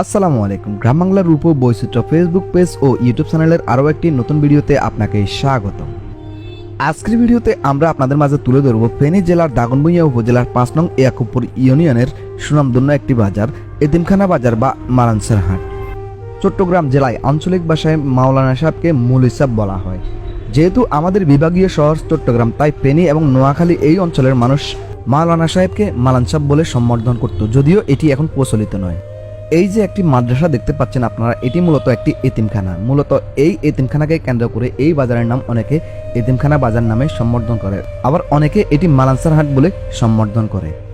আসসালামু আলাইকুম। গ্রাম বাংলার রূপ বৈচিত্র্য ফেসবুক পেজ ও ইউটিউব চ্যানেলের আরও একটি নতুন ভিডিওতে আপনাকে স্বাগত আজকের ভিডিওতে আমরা আপনাদের মাঝে তুলে ধরব ফেনী জেলার দাগনভূঞা উপজেলার পাঁচ নং ইয়াকুবপুর ইউনিয়নের সুনামধন্য একটি বাজার, এতিমখানা বাজার বা মারানসার হাট। চট্টগ্রাম জেলায় আঞ্চলিক ভাষায় মাওলানা সাহেবকে মূল হিসাব বলা হয়। যেহেতু আমাদের বিভাগীয় শহর চট্টগ্রাম, তাই ফেনী এবং নোয়াখালী এই অঞ্চলের মানুষ মাওলানা সাহেবকে মালান সাহেব বলে সম্বোধন করত, যদিও এটি এখন প্রচলিত নয়। এই যে একটি মাদ্রাসা দেখতে পাচ্ছেন আপনারা, এটি মূলত একটি এতিমখানা। মূলত এই এতিমখানাকে কেন্দ্র করে এই বাজারের নাম অনেকে এতিমখানা বাজার নামে সম্বর্ধন করে। আবার অনেকে এটি মালানসার হাট বলে সম্বর্ধন করে।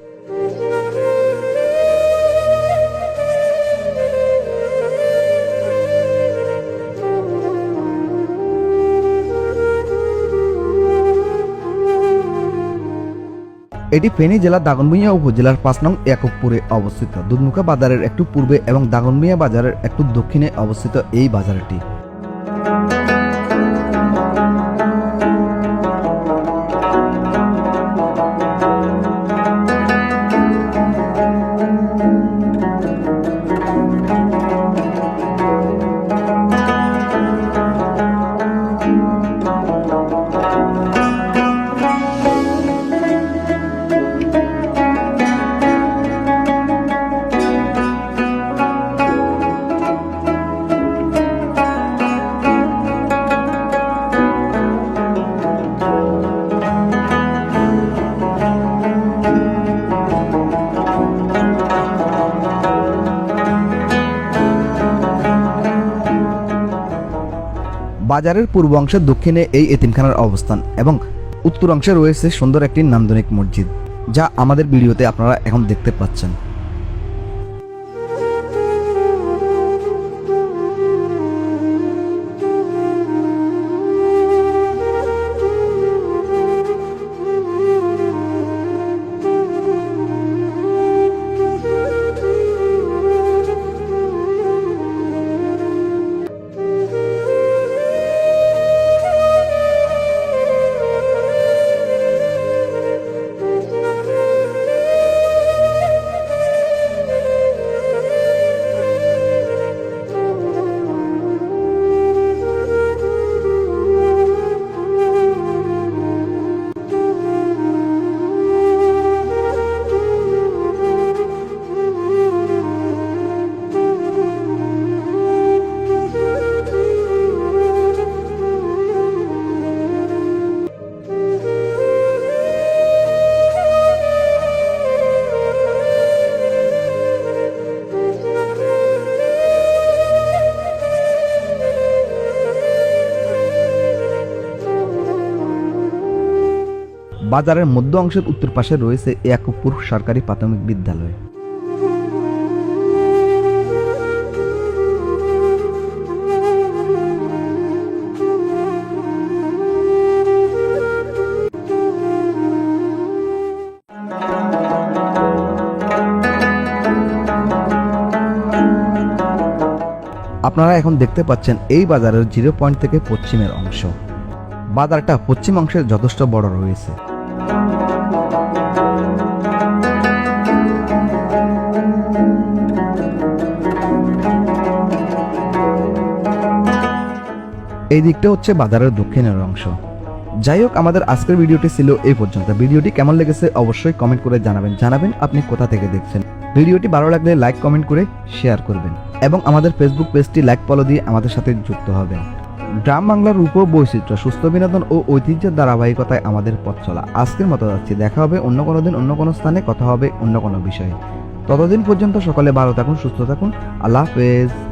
এটি ফেনী জেলার দাগনভূঞা উপজেলার পাঁচ নং এককপুরে অবস্থিত। দুধমুখা বাজারের একটু পূর্বে এবং দাগনভূঞা বাজারের একটু দক্ষিণে অবস্থিত এই বাজারটি। বাজারের পূর্ব অংশের দক্ষিণে এই এতিমখানার অবস্থান এবং উত্তর অংশে রয়েছে সুন্দর একটি নান্দনিক মসজিদ, যা আমাদের ভিডিওতে আপনারা এখন দেখতে পাচ্ছেন। বাজারের মধ্য অংশের উত্তর পাশে রয়েছে ইয়াকুবপুর সরকারি প্রাথমিক বিদ্যালয়। আপনারা এখন দেখতে পাচ্ছেন এই বাজারের জিরো পয়েন্ট থেকে পশ্চিমের অংশ। বাজারটা পশ্চিম অংশে যথেষ্ট বড় রয়েছে। এই দিকটা হচ্ছে বাজারের দক্ষিণের অংশ। যাই হোক, আমাদের আজকের ভিডিওটি ছিল এই পর্যন্ত। ভিডিওটি কেমন লেগেছে অবশ্যই কমেন্ট করে জানাবেন। জানাবেন আপনি কোথা থেকে দেখছেন। ভিডিওটি ভালো লাগলে লাইক, কমেন্ট করে শেয়ার করবেন এবং আমাদের ফেসবুক পেজটি লাইক, ফলো দিয়ে আমাদের সাথে যুক্ত হবেন। গ্রাম বাংলার রূপ বৈচিত্র্য সুস্থ বিনোদন ও ঐতিহ্যের ধারাবাহিকতায় আমাদের পথ চলা। আজকের মতো যাচ্ছি। দেখা হবে অন্য কোনো দিন, অন্য কোনো স্থানে, কথা হবে অন্য কোনো বিষয়ে। ততদিন পর্যন্ত সকলে ভালো থাকুন, সুস্থ থাকুন। আল্লাহ হাফেজ।